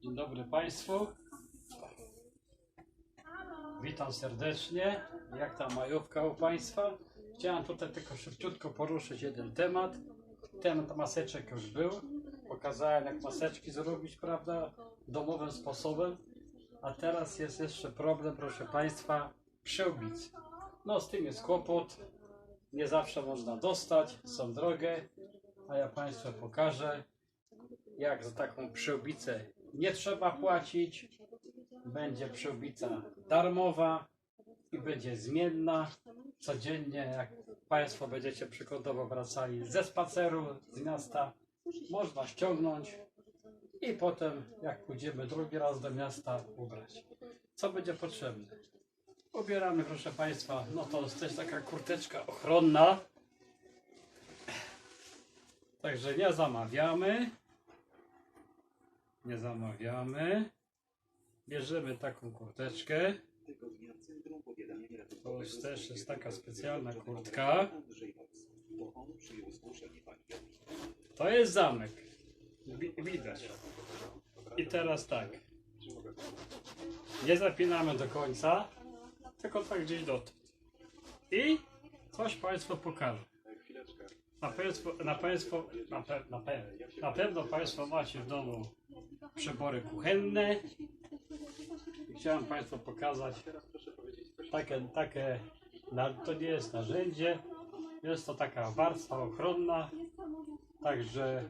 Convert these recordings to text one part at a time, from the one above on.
Dzień dobry Państwu. Witam serdecznie. Jak ta majówka u Państwa? Chciałem tutaj tylko szybciutko poruszyć jeden temat. Temat maseczek już był. Pokazałem jak maseczki zrobić, prawda, domowym sposobem. A teraz jest jeszcze problem, proszę Państwa, przyłbic. No z tym jest kłopot. Nie zawsze można dostać, są drogie. A ja Państwu pokażę, jak za taką przyłbicę nie trzeba płacić. Będzie przyłbica darmowa i będzie zmienna. Codziennie, jak Państwo będziecie przykładowo wracali ze spaceru z miasta, można ściągnąć i potem, jak pójdziemy drugi raz do miasta, ubrać. Co będzie potrzebne? Ubieramy, proszę Państwa, no to jest też taka kurteczka ochronna. Także nie zamawiamy. Nie zamawiamy. Bierzemy taką kurteczkę. To jest też jest taka specjalna kurtka. To jest zamek. Wi- widać. I teraz tak. Nie zapinamy do końca, tylko tak gdzieś dotąd. I coś Państwu pokażę. Na państwo, na państwo, na, pe, na, pe, na pewno Państwo macie w domu przybory kuchenne. I chciałem Państwu pokazać takie, takie to nie jest narzędzie, jest to taka warstwa ochronna, także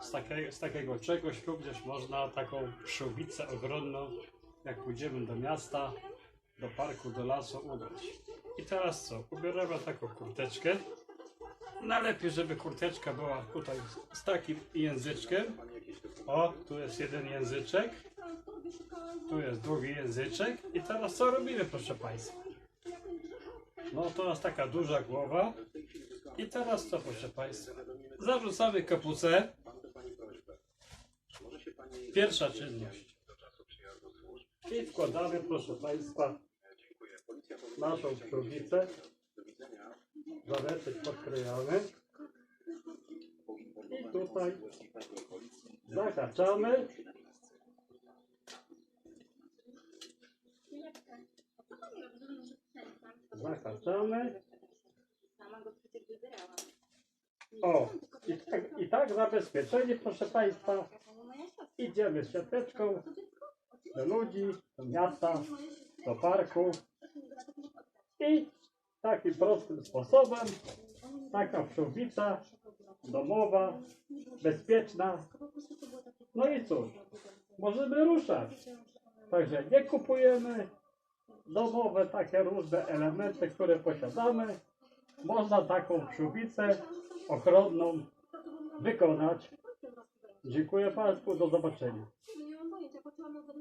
z, z takiego czegoś również można taką przyłbicę ochronną, jak pójdziemy do miasta, do parku, do lasu ubrać. I teraz co? Ubieramy taką kurteczkę. Najlepiej, żeby kurteczka była tutaj z takim języczkiem. O, tu jest jeden języczek. Tu jest drugi języczek. I teraz co robimy, proszę Państwa? No to jest taka duża głowa. I teraz co, proszę Państwa? Zarzucamy kapucę. Pierwsza czynność. I wkładamy, proszę Państwa, naszą śrubicę. Zaweczek podklejamy. I tutaj zahaczamy. Zahaczamy. O, i tak, i tak zabezpieczeni, proszę Państwa. Idziemy z siateczką do ludzi, do miasta, do parku. I takim prostym sposobem taka przyłbica domowa, bezpieczna. No i cóż, możemy ruszać. Także nie kupujemy domowe takie różne elementy, które posiadamy. Można taką przyłbicę ochronną wykonać. Dziękuję Państwu, do zobaczenia.